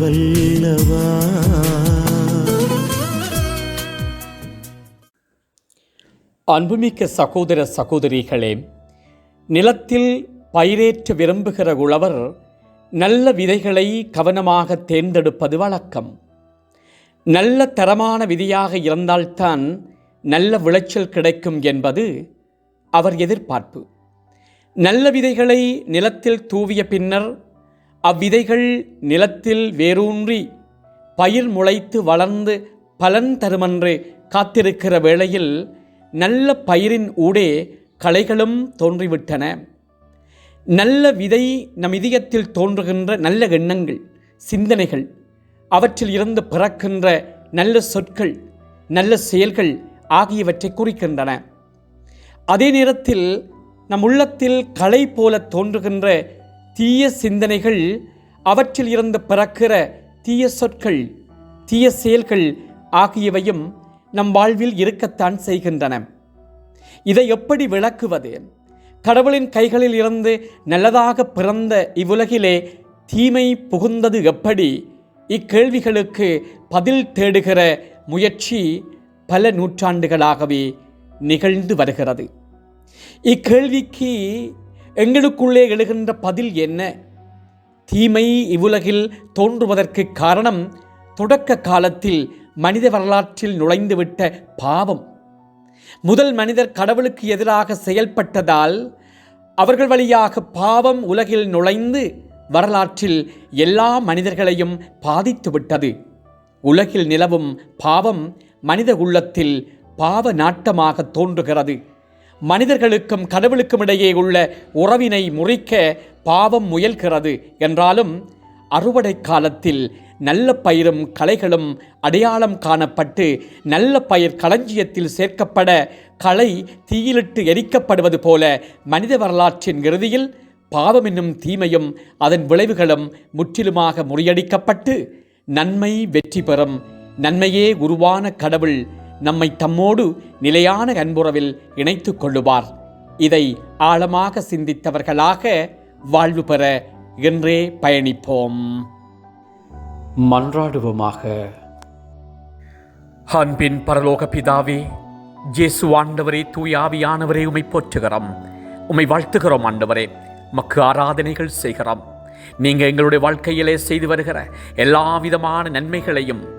வல்லவா? அன்புமிக்க சகோதர சகோதரிகளே நிலத்தில் பயிரேற்ற விரும்புகிற உழவர் நல்ல விதைகளை கவனமாக தேர்ந்தெடுப்பது வழக்கம். நல்ல தரமான விதியாக இருந்தால்தான் நல்ல விளைச்சல் கிடைக்கும் என்பது அவர் எதிர்பார்ப்பு. நல்ல விதைகளை நிலத்தில் தூவிய பின்னர் அவ்விதைகள் நிலத்தில் வேரூன்றி பயிர் முளைத்து வளர்ந்து பலன் தருமென்று காத்திருக்கிற வேளையில் நல்ல பயிரின் ஊடே களைகளும் தோன்றிவிட்டன. நல்ல விதை நம் இதயத்தில் தோன்றுகின்ற நல்ல எண்ணங்கள் சிந்தனைகள் அவற்றில் இருந்து பிறக்கின்ற நல்ல சொற்கள் நல்ல செயல்கள் ஆகியவற்றை குறிக்கின்றன. அதே நேரத்தில் நம் உள்ளத்தில் களை போல தோன்றுகின்ற தீய சிந்தனைகள் அவற்றில் இருந்து பிறக்கிற தீய சொற்கள் தீய செயல்கள் ஆகியவையும் நம் வாழ்வில் இருக்கத்தான் செய்கின்றன. இதை எப்படி விளக்குவது? கடவுளின் கைகளில் இருந்து நல்லதாக பிறந்த இவ்வுலகிலே தீமை புகுந்தது எப்படி? இக்கேள்விகளுக்கு பதில் தேடுகிற முயற்சி பல நூற்றாண்டுகளாகவே நிகழ்ந்து வருகிறது. இக்கேள்விக்கு எங்களுக்குள்ளே எழுகின்ற பதில் என்ன? தீமை இவ்வுலகில் தோன்றுவதற்கு காரணம் தொடக்க காலத்தில் மனித வரலாற்றில் நுழைந்துவிட்ட பாவம். முதல் மனிதர் கடவுளுக்கு எதிராக செயல்பட்டதால் அவர்கள் வழியாக பாவம் உலகில் நுழைந்து வரலாற்றில் எல்லா மனிதர்களையும் பாதித்துவிட்டது. உலகில் நிலவும் பாவம் மனித உள்ளத்தில் பாவ நாட்டமாக தோன்றுகிறது. மனிதர்களுக்கும் கடவுளுக்கும் இடையே உள்ள உறவினை முறிக்க பாவம் முயல்கிறது. என்றாலும் அறுவடை காலத்தில் நல்ல பயிரும் களைகளும் அடையாளம் காணப்பட்டு நல்ல பயிர் களஞ்சியத்தில் சேர்க்கப்பட களை தீயிலிட்டு எரிக்கப்படுவது போல மனித வரலாற்றின் இறுதியில் பாவம் என்னும் தீமையும் அதன் விளைவுகளும் முற்றிலுமாக முறியடிக்கப்பட்டு நன்மை வெற்றி பெறும். நன்மையே உருவான கடவுள் நம்மை தம்மோடு நிலையான அன்புறவில் இணைத்துக் கொள்ளுவார். இதை ஆழமாக சிந்தித்தவர்களாக வாழ்வு பெற இன்றே பயணிப்போம். மன்றாடுவோமாக. அன்பின் பரலோக பிதாவே ஜேசு ஆண்டவரே தூய் ஆவியானவரே உமை போற்றுகிறோம். உமை வாழ்த்துகிறோம் ஆண்டவரே. மக்கு ஆராதனைகள் செய்கிறோம். நீங்க எங்களுடைய வாழ்க்கையிலே செய்து வருகிற எல்லா விதமான நன்மைகளையும்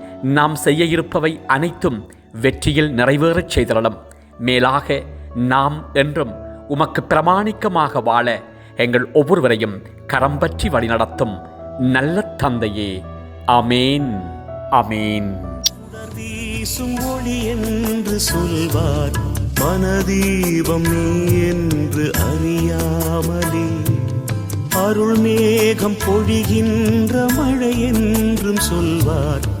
நாம் செய்ய இருப்பவை அனைத்தும் வெற்றியில் நிறைவேறச் செய்திடலாம் மேலாக நாம் என்றும் உமக்கு பிரமாணிக்கமாக வாழ எங்கள் ஒவ்வொருவரையும் கரம் பற்றி வழிநடத்தும் நல்ல தந்தையே. அமேன் அமேன் வீசும் ஒளி என்று சொல்வார் மனதீபம் நீ என்று அறியாமலே. அருள் மேகம் பொழிகின்ற மழை என்றும் சொல்வார்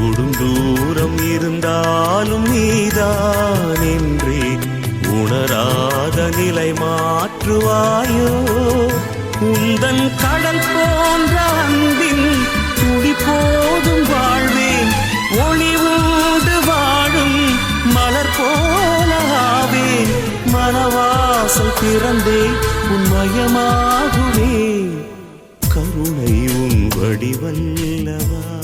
தொடும் தூரம் இருந்தாலும் நீதான் என்றே உணராத நிலை மாற்றுவாயோ? உந்தன் கடல் போன்ற அன்பின் துடி போதும் வாழ்வேன். ஒளிவோடு வாழும் மலர் போலாவேன் மனவாசல் திறந்தே உன்மயமாகுவே கருணை உன் வடிவல்லவா?